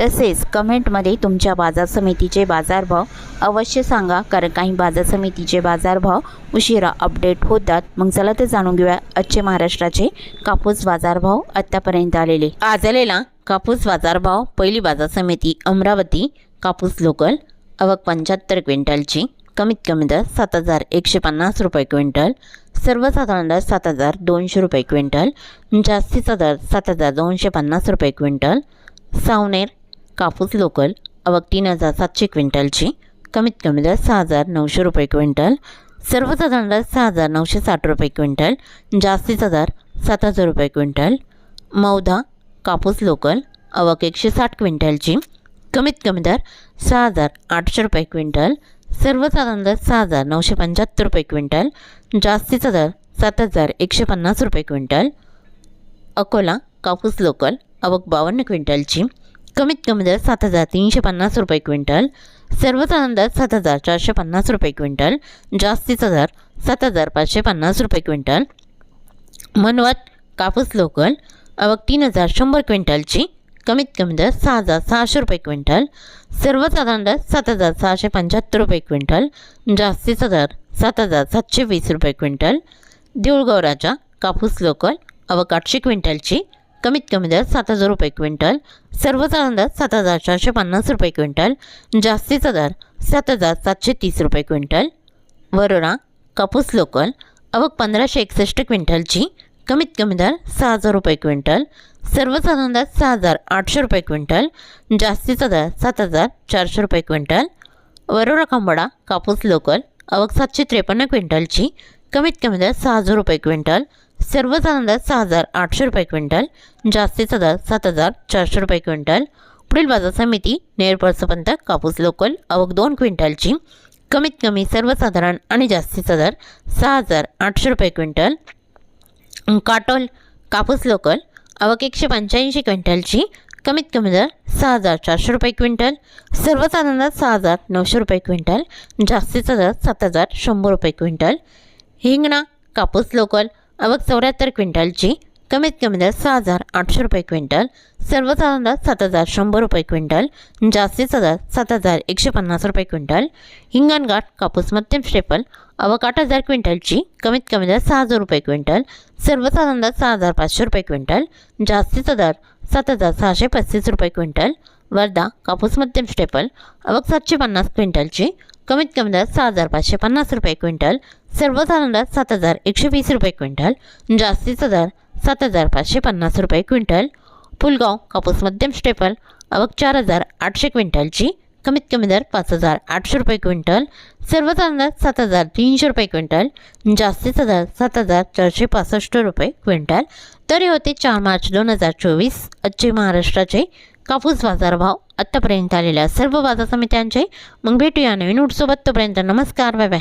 तसेच कमेंटमध्ये तुमच्या बाजार समितीचे बाजारभाव अवश्य सांगा कारण काही बाजार समितीचे बाजारभाव उशिरा अपडेट होतात. मग चला तर जाणून घेऊया आजचे महाराष्ट्राचे कापूस बाजारभाव आत्तापर्यंत आलेले. आज आलेला कापूस बाजारभाव पहिली बाजार समिती अमरावती कापूस लोकल अवक पंच्याहत्तर क्विंटलची कमीत कमी दर सात हजार एकशे पन्नास रुपये क्विंटल सर्वसाधारण दर सात हजार दोनशे रुपये क्विंटल जास्तीचा दर सात हजार दोनशे पन्नास रुपये क्विंटल सावनेर कापूस लोकल अवक तीन हजार सातशे क्विंटलची कमीत कमी दर सहा हजार नऊशे रुपये क्विंटल सर्वसाधारण दर सहा हजार नऊशे साठ रुपये क्विंटल जास्तीचा दर सात हजार रुपये क्विंटल. मौदा कापूस लोकल अवक एकशे साठ क्विंटलची कमीत कमी दर सहा हजार आठशे रुपये क्विंटल सर्वसाधारण दर सहा हजार नऊशे पंच्याहत्तर रुपये क्विंटल जास्तीचा दर सात हजार एकशे पन्नास रुपये क्विंटल. अकोला कापूस लोकल अवक बावन्न क्विंटलची कमीत कमी दर सात हजार तीनशे पन्नास रुपये क्विंटल. सर्वसाधारण दर सात हजार चारशे पन्नास रुपये क्विंटल. जास्तीचा दर सात हजार पाचशे पन्नास रुपये क्विंटल. मनवत कापूस लोकल अवक तीन हजार शंभर क्विंटलची कमीत कमी दर सहा हजार सहाशे रुपये क्विंटल. सर्वसाधारण दर सात हजार सहाशे पंच्याहत्तर रुपये क्विंटल. जास्तीचा दर सात हजार सातशे वीस रुपये क्विंटल. देऊळगाव राजा कापूस लोकल अवक आठशे क्विंटलची कमीत कमी दर सात हजार रुपये क्विंटल सर्वसाधारण दर सात हजार चारशे पन्नास रुपये क्विंटल जास्तीचा दर सात हजार सातशे तीस रुपये क्विंटल. वरोरा कापूस लोकल अवक पंधराशे एकसष्ट क्विंटलची कमीत कमी दर सहा हजार रुपये क्विंटल सर्वसाधारण दर सहा हजार आठशे रुपये क्विंटल जास्तीचा दर सात हजार चारशे रुपये क्विंटल. वरोरा खंबडा कापूस लोकल अवक सातशे त्रेपन्न क्विंटलची कमीत कमी दर सहा हजार रुपये क्विंटल सर्वसाधारण दर सहा हजार आठशे रुपये क्विंटल जास्तीचा दर सात हजार चारशे रुपये क्विंटल. पुढील बाजार समिती नेरपरसपंत कापूस लोकल अवक दोन क्विंटलची. कमीत कमी सर्वसाधारण आणि जास्तीचा दर सहा हजार आठशे रुपये क्विंटल. काटोल कापूस लोकल अवक एकशे पंच्याऐंशी क्विंटलची. कमीत कमी दर सहा हजार चारशे रुपये क्विंटल सर्वसाधारण दर सहा हजार नऊशे रुपये क्विंटल जास्तीचा दर सात हजार शंभर रुपये क्विंटल. हिंगणा कापूस लोकल अवक चौऱ्याहत्तर क्विंटलची कमीत कमी दर सहा हजार आठशे रुपये क्विंटल सर्वसाधारण दर सात हजार शंभर रुपये क्विंटल जास्तीचा दर सात हजार एकशे पन्नास रुपये क्विंटल. हिंगणघाट कापूस मध्यम स्टेपल अवक आठ हजार क्विंटलची कमीत कमी दर सहा हजार रुपये क्विंटल सर्वसाधारण दर सहा हजार पाचशे रुपये क्विंटल जास्तीचा दर सात हजार सहाशे पस्तीस रुपये क्विंटल. वर्धा कापूस मध्यम स्टेपल अवक सातशे पन्नास क्विंटलची कमीत कमी दर सहा हजार पाचशे पन्नास रुपये क्विंटल सर्वसाधारण दर सात हजार एकशे वीस रुपये क्विंटल जास्तीचा दर सात हजार पाचशे पन्नास रुपये क्विंटल पुलगाव कापूस मध्यम स्टेपल अवक चार हजार आठशे क्विंटलची कमीत कमी दर पाच हजार आठशे रुपये क्विंटल सर्वसाधारण दर सात हजार तीनशे रुपये क्विंटल जास्तीचा दर सात हजार चारशे पासष्ट रुपये क्विंटल. तरी होते चार मार्च दोन हजार चोवीस आजचे महाराष्ट्राचे कापूस बाजारभाव आत्तापर्यंत आलेल्या सर्व बाजार समित्यांचे. मग भेटूया नवीन उठसोबत तोपर्यंत नमस्कार बाय बाय.